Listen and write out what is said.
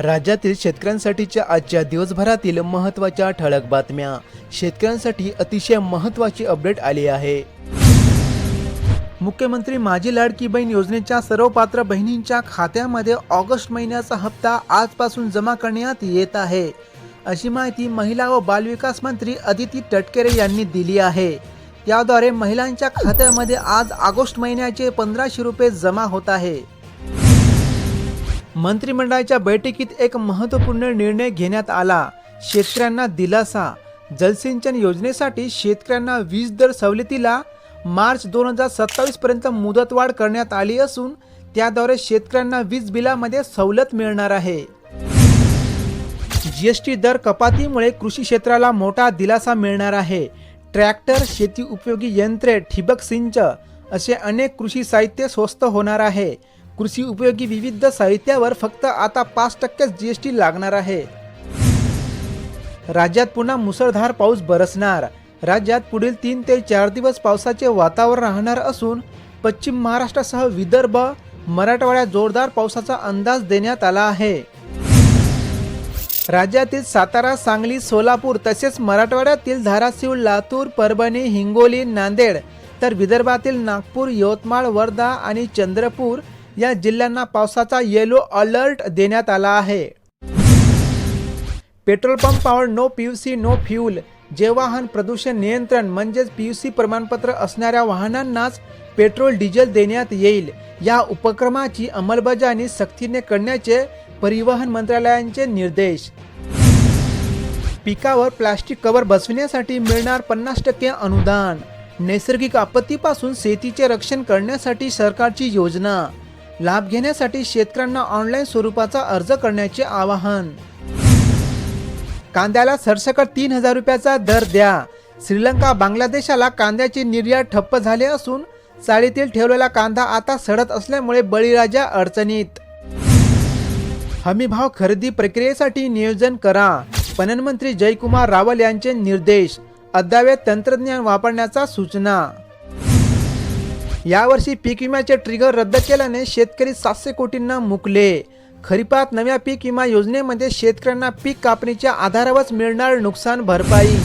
राज्यातील शेतकऱ्यांसाठीच्या आजच्या दिवसभरातील महत्त्वाच्या ठळक बातम्या. शेतकऱ्यांसाठी अतिशय महत्त्वाची अपडेट आली आहे. मुख्यमंत्री माझी लाडकी बहीण योजनेच्या सर्व पात्र बहिणींच्या खात्यामध्ये ऑगस्ट महिन्याचा हप्ता आजपासून जमा करण्यात येत आहे. अशी माहिती महिला व बालविकास मंत्री अदिती तटकरे यांनी दिली आहे. त्याद्वारे महिलांच्या खात्यामध्ये आज ऑगस्ट महिन्याचे पंधराशे रुपये जमा होत आहे. मंत्रिमंडळाच्या बैठकीत एक महत्त्वपूर्ण निर्णय घेण्यात आला. शेतकऱ्यांना दिलासा. जलसिंचन योजनेसाठी शेतकऱ्यांना वीज दर सवलतीला मार्च दोन हजार सत्तावीस पर्यंत मुदतवाढ करण्यात आली असून त्याद्वारे शेतकऱ्यांना वीज बिलामध्ये सवलत मिळणार आहे. जीएसटी दर कपातीमुळे कृषी क्षेत्राला मोठा दिलासा मिळणार आहे. ट्रॅक्टर शेती उपयोगी यंत्रे ठिबक सिंच असे अनेक कृषी साहित्य स्वस्त होणार आहे. कृषी उपयोगी विविध साहित्यावर फक्त आता पाच टक्केच जीएसटी लागणार आहे. राज्यात पुन्हा मुसळधार पाऊस बरसणार. राज्यात पुढील तीन ते चार दिवस पावसाचे वातावरण राहणार असून पश्चिम महाराष्ट्रासह विदर्भ मराठवाड्यात जोरदार पावसाचा अंदाज देण्यात आला आहे. राज्यातील सातारा सांगली सोलापूर तसेच मराठवाड्यातील धाराशिव लातूर परभणी हिंगोली नांदेड तर विदर्भातील नागपूर यवतमाळ वर्धा आणि चंद्रपूर या जिल्ह्यांना पावसाचा येलो अलर्ट देण्यात आला आहे. पेट्रोल पंपावर no P C no fuel जे वाहन प्रदूषण नियंत्रण म्हणजेच पी सी प्रमाणपत्र असणाऱ्या वाहनांनाच पेट्रोल डिझेल देण्यात येईल. या उपक्रमाची अंमलबजावणी सक्तीने करण्याचे परिवहन मंत्रालयांचे निर्देश. पिकावर प्लास्टिक कव्हर बसविण्यासाठी मिळणार पन्नास टक्के अनुदान. नैसर्गिक आपत्तीपासून शेतीचे रक्षण करण्यासाठी सरकारची योजना. लाभ घेण्यासाठी शेतकऱ्यांना ऑनलाईन स्वरूपाचा अर्ज करण्याचे आवाहन. कांद्याला सरसकट तीन हजार रुपयाचा दर द्या. श्रीलंका बांगलादेशाला कांद्याची निर्यात ठप्प झाले असून चाळीतील ठेवलेला कांदा आता सडत असल्यामुळे बळीराजा अडचणीत. हमीभाव खरेदी प्रक्रियेसाठी नियोजन करा. पणनमंत्री जयकुमार रावल यांचे निर्देश. अद्यावत तंत्रज्ञान वापरण्याचा सूचना. यावर्षी पीक विम्याचे ट्रिगर रद्द केल्याने शेतकरी सातशे कोटींना मुकले. खरीपात नव्या पीक विमा योजनेमध्ये शेतकऱ्यांना पीक कापणीच्या आधारावरच मिळणार नुकसान भरपाई.